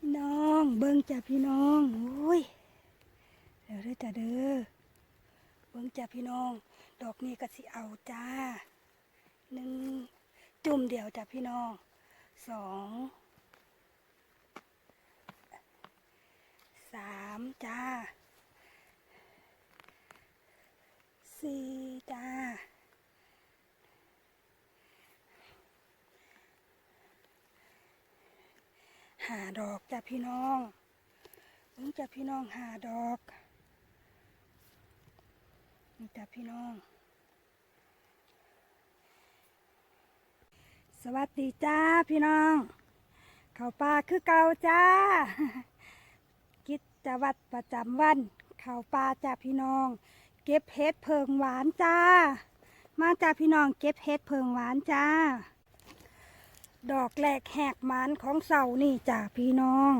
พี่น้อง เบิ่งจ้ะพี่น้องโอ้ยเดี๋ยวเด้อจ้ะเด้อเบิ่งจ้ะพี่น้อง ดอกนี้ก็สิเอาจ้าหนึ่งจุ่มเดียวจ้ะพี่น้องสองสามจ้าสี่จ้า หาดอกจ้ะพี่น้องเพิ่งจ้ะพี่น้องหาดอกนี่จ้ะพี่น้อง สวัสดีจ้าพี่น้อง เขาป่าคือเก่าจ้า กิจวัตรประจำวัน เขาป่าจ้าพี่น้อง เก็บเห็ดเพิงหวานจ้า มาจ้าพี่น้องเก็บเห็ดเพิงหวานจ้า ดอกแรกแหกมันของเสานี่จ้าพี่น้อง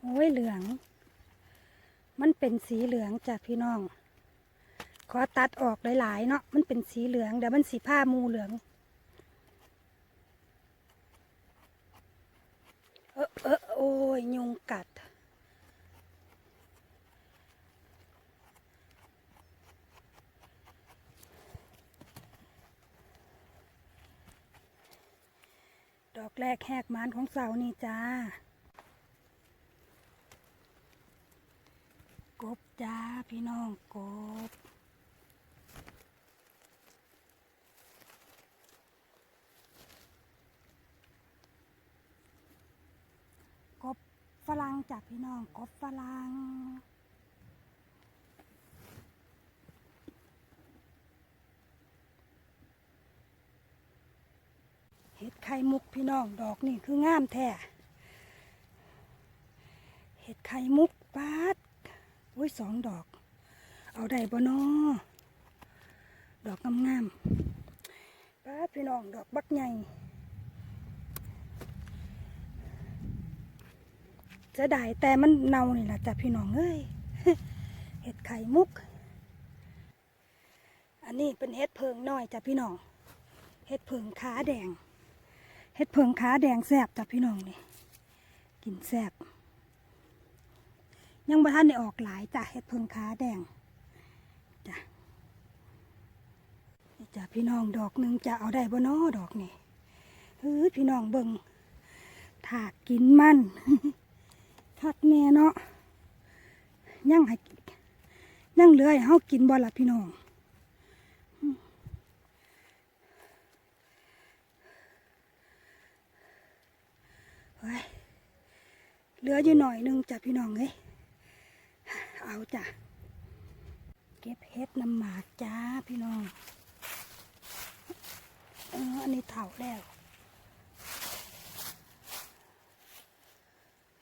โอ้ยเหลือง มันเป็นสีเหลืองจ้ะพี่น้อง ขอตัดออกหลายๆเนาะ มันเป็นสีเหลืองเดี๋ยวมันสีผ้ามูเหลือง เอ โอ้ย ยุงกัด ดอกแรกแหกมานของเสานี่จ้า กบจ้า พี่น้องกบ ฝรั่งจากพี่น้องกบฝรั่งเห็ดไข่มุกพี่น้องดอกนี่คืองามแท้เห็ดไข่มุกปาดอุ้ยสองดอก เอาได้บ่นอดอกงามๆปาดพี่น้องดอกบักใหญ่ จะได้แต่มันเน่านี่แหละจ้ะพี่น้องเอ้ยเห็ดไข่มุก อันนี้เป็นเห็ดเพิงน้อยจ้ะพี่น้องเห็ดเพิงขาแดงเห็ดเพิงขาแดงแซ่บจ้ะพี่น้องนี่กินแซ่บยังบ่ทันได้ออกหลายจ้ะเห็ดเพิงขาแดงจ้ะนี่จ้ะพี่น้องดอกหนึ่งจะเอาได้บ่น้อดอกนี่เฮ้ยพี่น้องเบิ่งถากกินมัน คักแน่เนาะยังให้ยังเลือให้เฮากินบ่ล่ะพี่น้องเฮ้ยเหลืออยู่หน่อยนึงจ้ะพี่น้องเอ้ยเอาจ้ะเก็บเฮ็ดน้ำหมากจ้าพี่น้องเอออันนี้เถ่าแล้ว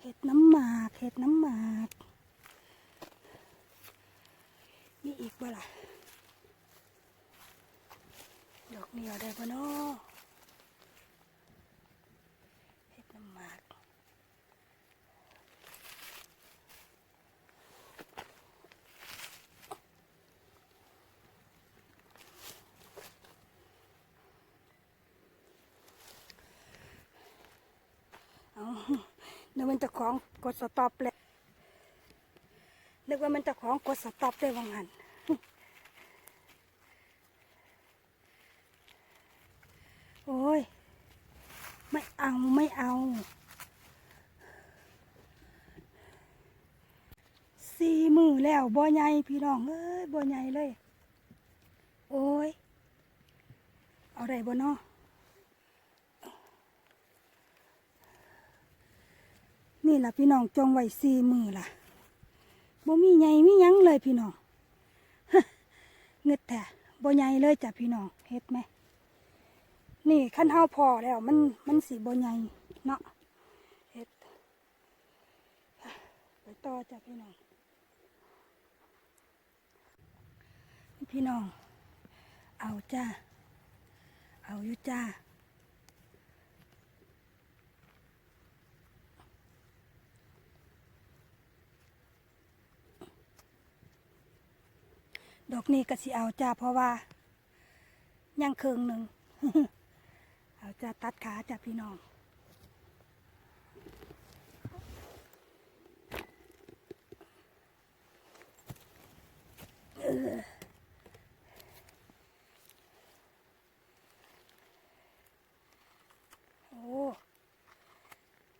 เห็ดน้ำหมากเห็ดน้ำหมากมีอีกบ่ล่ะ ดอกนี้เอาได้ปะเนาะเห็ดน้ำหมาก เอา นึกว่ามันจะของกดสต็อปเลยนึกว่ามันจะของกดสต็อปได้ว่างันโอ้ย ไม่เอาไม่เอา สี่มือแล้วบ่ใหญ่พี่น้องเอ้ยบ่ใหญ่เลย โอ้ย เอาได้บ่เนาะ นี่ล่ะพี่น้องจองไว้สี่มือล่ะบ่มีใหญ่มียังเลยพี่น้องเงึดแท้บ่ใหญ่เลยจ้ะพี่น้องเฮ็ดไหมนี่ขั้นเฮาพอแล้วมันมันสีบ่ใหญ่เนาะเฮ็ดไปต่อจ้ะพี่น้องพี่น้อง เอาจ้าเอาอยู่จ้า ดอกนี้ก็สิเอาจ้าเพราะว่ายังเคืองหนึ่งเอาจ้าตัดขาจ้าพี่น้องโอ้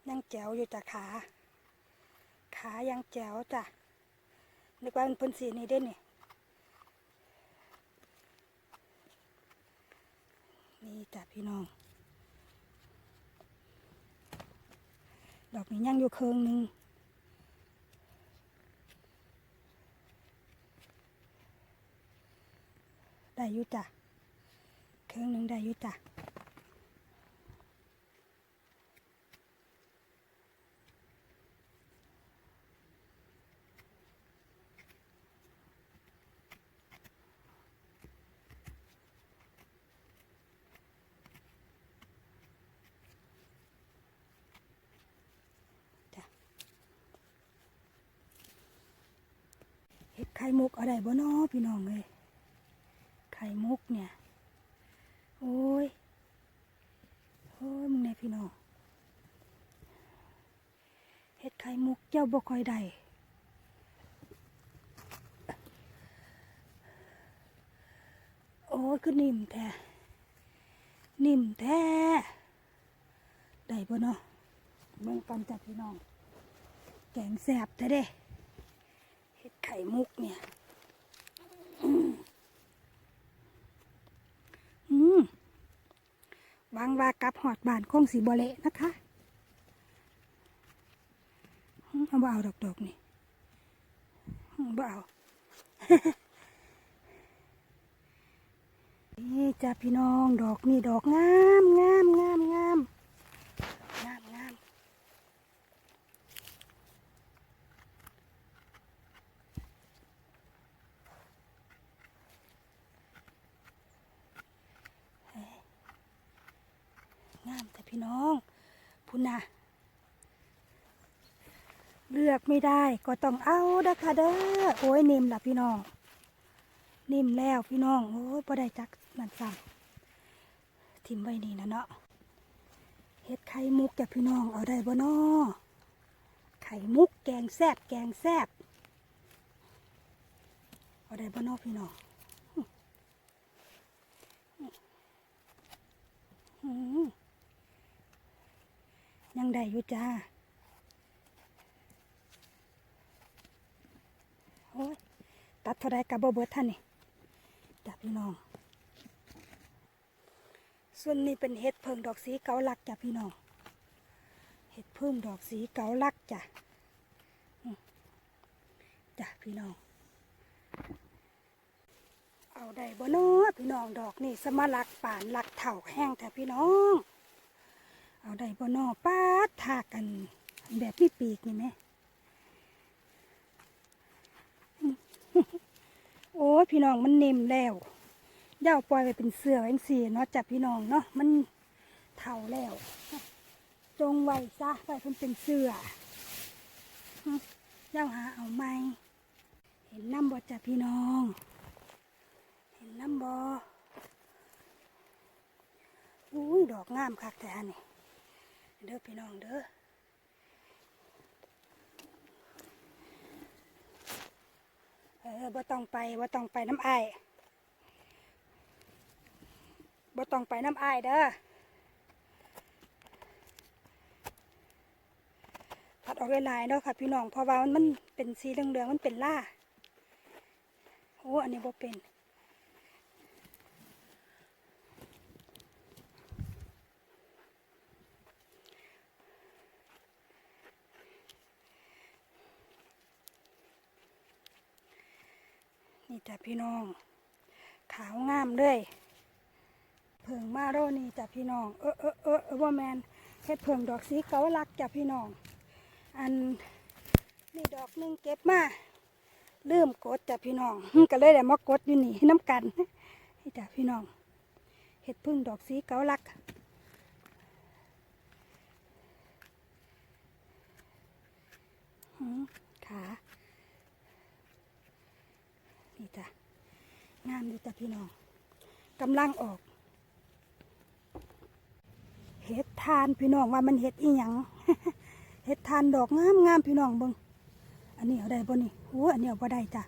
ยังแจ๋วอยู่จ้ะขา ขายังแจ๋วจ้ะนึกว่ามันเป็นสีนี้ได้เนี่ยี่จ้ะพี่น้อง ดอกนี้ยังอยู่เคืองหนึงได้อยู่จ้ะเคืองหนึงได้อยู่จ้ะ ข่มุกอะไรบ่น้อพี่น้องเลยไข่มุกเนี่ย โอ้ยโอ้ยมึงเนี่ยพี่น้องเห็ดไข่มุกเจ้าบ่คอยได้โอ้ยคือนิ่มแท้นิ่มแท้ได้บ่เนาะเบิ่งกันจ้ะพี่น้อง แกงแสบแท้เด้ ห็ดไข่มุกเนี่ยบังว่ากลับหอดบานคงสีบเละนะคะเอาบ่เอาดอกดอกๆนี่อืมบ่เอานี่จ้าพี่น้องดอกนี่ดอกงามงามงามงามงามงาม งามแต่พี่น้อง พุ่นะเลือกไม่ได้ก็ต้องเอาเด้อค่ะเด้อโอ้ยนิ่มละพี่น้อง นิ่มแล้วพี่น้อง โอ้ยพอได้จักนั่นสั่งทิมไว้นี่นะเนาะเฮ็ดไข่มุกจ้ะพี่น้องเอาได้บ่น้อไข่มุกแกงแซบแกงแซบเอาได้บ่น้อพี่น้องอืม ยังได้อยู่จ้า โอ้ยตัดเท่าไรกับบเบิดท่านนี่จ้ะพี่น้อง ส่วนนี้เป็นเห็ดเพิงดอกสีเกาลักจ้ะพี่น้อง เห็ดเพิ่มดอกสีเกาลักจ้ะจ้ะพี่น้อง เอาได้บ่เนาะพี่น้องดอกนี่สมาลักป่านลักเถ่าแห้งแต่พี่น้อง เอาได้บ่นอป้าดทากัน แบบมีปีกนี่ไหม โอ้พี่น้องมันเนมแล้วย่าปล่อยไปเป็นเสือแองสีเนาะจับพี่น้องเนาะมันเท่าแล้ว จงไว้ซะไว้เพิ่นเป็นเสือย่าหาเอาไหมเห็นน้ำบ่จับพี่น้อง เห็นน้ำบ่อุ้ยดอกงามคักแต่อันนี่ เด้อพี่น้องเด้อเออบ่ต้องไปบ่ต้องไปน้ำไอายบ่ต้องไปน้ำไอายเด้อตัดออกหลายๆเนาะค่ะพี่น้องเพราะว่ามันมันเป็นสีเหลืองๆมันเป็นล่าโอ้อันนี้บ่เป็น นี่จ้ะพี่น้อง ขาวงามเลยเพิงมาโรนี่จ้ะพี่น้อง เออเออเออเออว่าแมนเฮ็ดเพิงดอกสีเกาลักจ้ะพี่น้อง อันนี่ดอกหนึ่งเก็บมาลืมกดจ้ะพี่น้องก็เลยได้มากดอยู่นี่น้ำกันนี่จ้ะพี่น้องเฮ็ดพึ่งดอกสีเกาลักหืมขา นี่จ้ะามอยู่จ้ะพี่น้องกำลังออก เห็ดทานพี่น้องว่ามันเห็ดอีหยังเห็ดทานดอกงามงามพี่น้องเบิงอันนี้เอาได้บ่นี่โอ้อันนี้เอาบ่ได้จ้ะ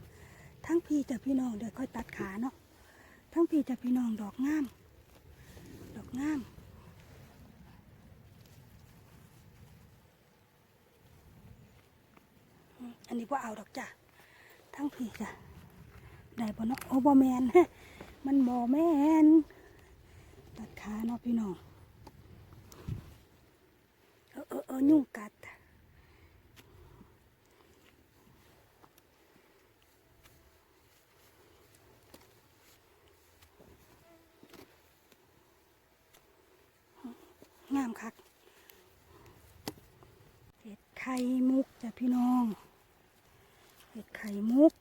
ทั้งพี่จ้ะพี่น้องเดี๋ยวค่อยตัดขาเนาะทั้งพี่จ้ะพี่น้องดอกงาม ดอกงามอันนี้ว่าเอาดอกจ้ะทั้งพี่จ้ะ ได้บ่เนาะโอ้บ่แมนมันบ่แมนตัดขาเนาะพี่น้องเออเออเออยุ่งกัดงามคักเห็ดไข่มุกจ้ะพี่น้อง เห็ดไข่มุก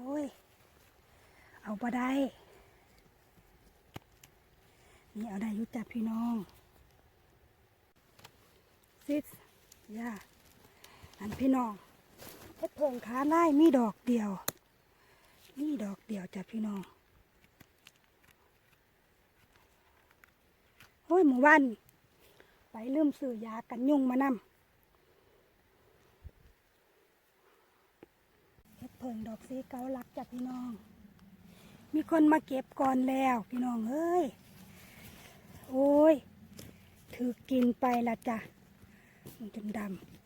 โอ้ย เอาบ่ได้ นี่เอาได้ยุจ้ะพี่น้องซิสย่าอันพี่น้องเห็ดเพิงขาไล่มีดอกเดียวมีดอกเดียวจ้ะพี่น้องโอ้ยหมู่บ้านไปลืมซื้อยากันยุงมานำ เพิงดอกสีเกาลักจ้ะพี่น้อง มีคนมาเก็บก่อนแล้ว พี่น้องเอ้ย โอ้ย ถือกินไปละจ้ะมันจนด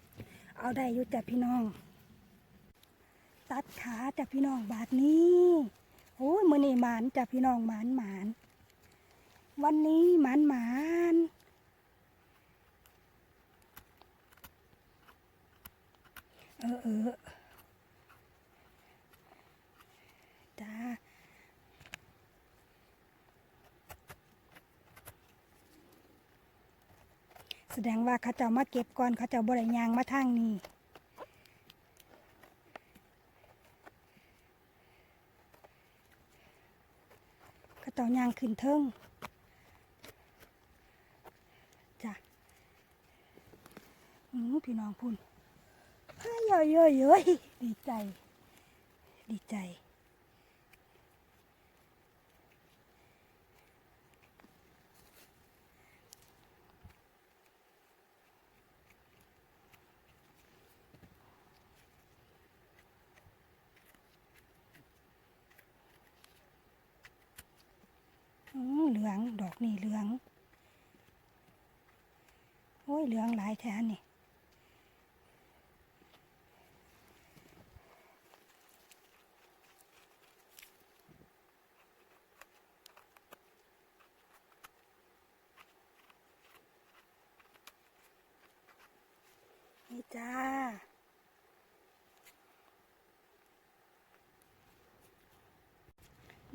ำ เอาได้อยู่จ้ะพี่น้อง ตัดขาจ้ะพี่น้องบาทนี้โอ้ยมือนี่หมานจ้ะพี่น้องหมานหมานวันนี้หมานหมานเออเออจ้า แสดงว่าเขาเจ้ามาเก็บก่อนเขาเจ้าบริยางมาทางนี้เขาเจ้ายางขึ้นเทิงจ้ะอือพี่น้องพุ่นเฮ้ยเย้ยเย้ยเย้ยดีใจ ดีใจ ลือง ดอกนี่เหลือง โอ้ยเหลืองหลายแท้นี่นี่จ้า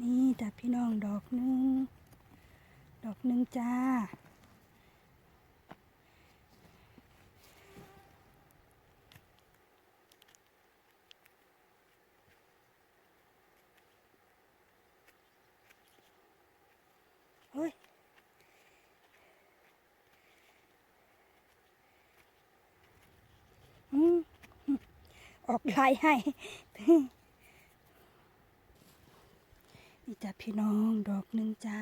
นี่จ้ะพี่น้องดอกหนึ่ง อกหนึ่งจ้า เฮ้ยอืมออกลายให้นี่จ้ะพี่น้องดอกหนึ่งจ้า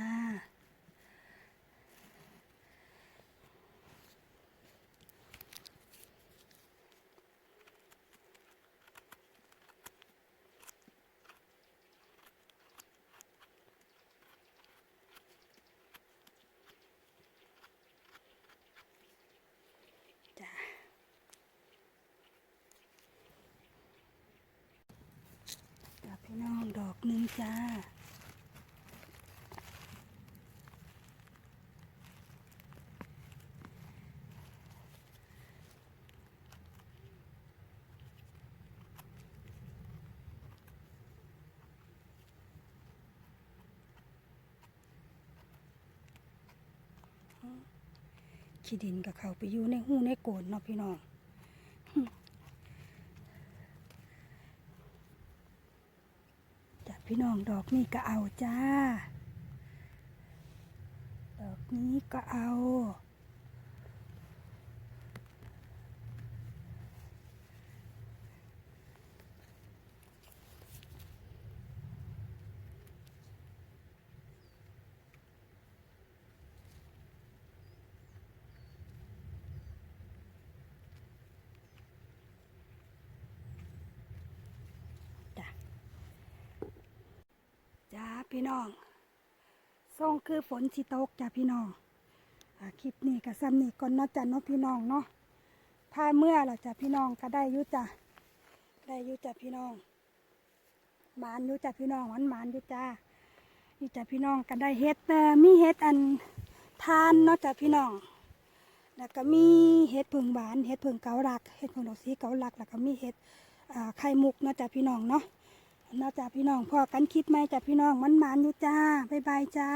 น้องดอกหนึ่งจ้า ขี้ดินกับเขาไปอยู่ในหูในโกนเนาะพี่น้อง จ้ะ พี่น้องดอกนี้ก็เอาจ้า ดอกนี้ก็เอา อ พี่น้องส่งคือฝนสิตกจ้ะพี่น้องอคลิปนี้กับซ้ำนี่ก่อนเนาะจ้ะเนาะพี่น้องเนาะพาเมื่อแล้วจ้ะพี่น้องก็ได้ยุจ้ะได้ยุจ้ะพี่น้องหมานยุจ้ะพี่น้องหวานหมานยุจ้านี่จ้ะพี่น้องก็ได้เฮ็ดเอ่อมีเฮ็ดอันทานเนาะจ้ะพี่น้องแล้วก็มีเห็ดผึ่งหวานเห็ดผึ่งเกาลักเห็ดผึ่งดอกสีเกาลักแล้วก็มีเห็ดไข่มุกเนาะจ้ะพี่น้องเนาะ เนาะจ้ะพี่น้องพอกันคิดไหมจ้ะพี่น้องมันมานอยู่จ้าบ๊ายบายจ้า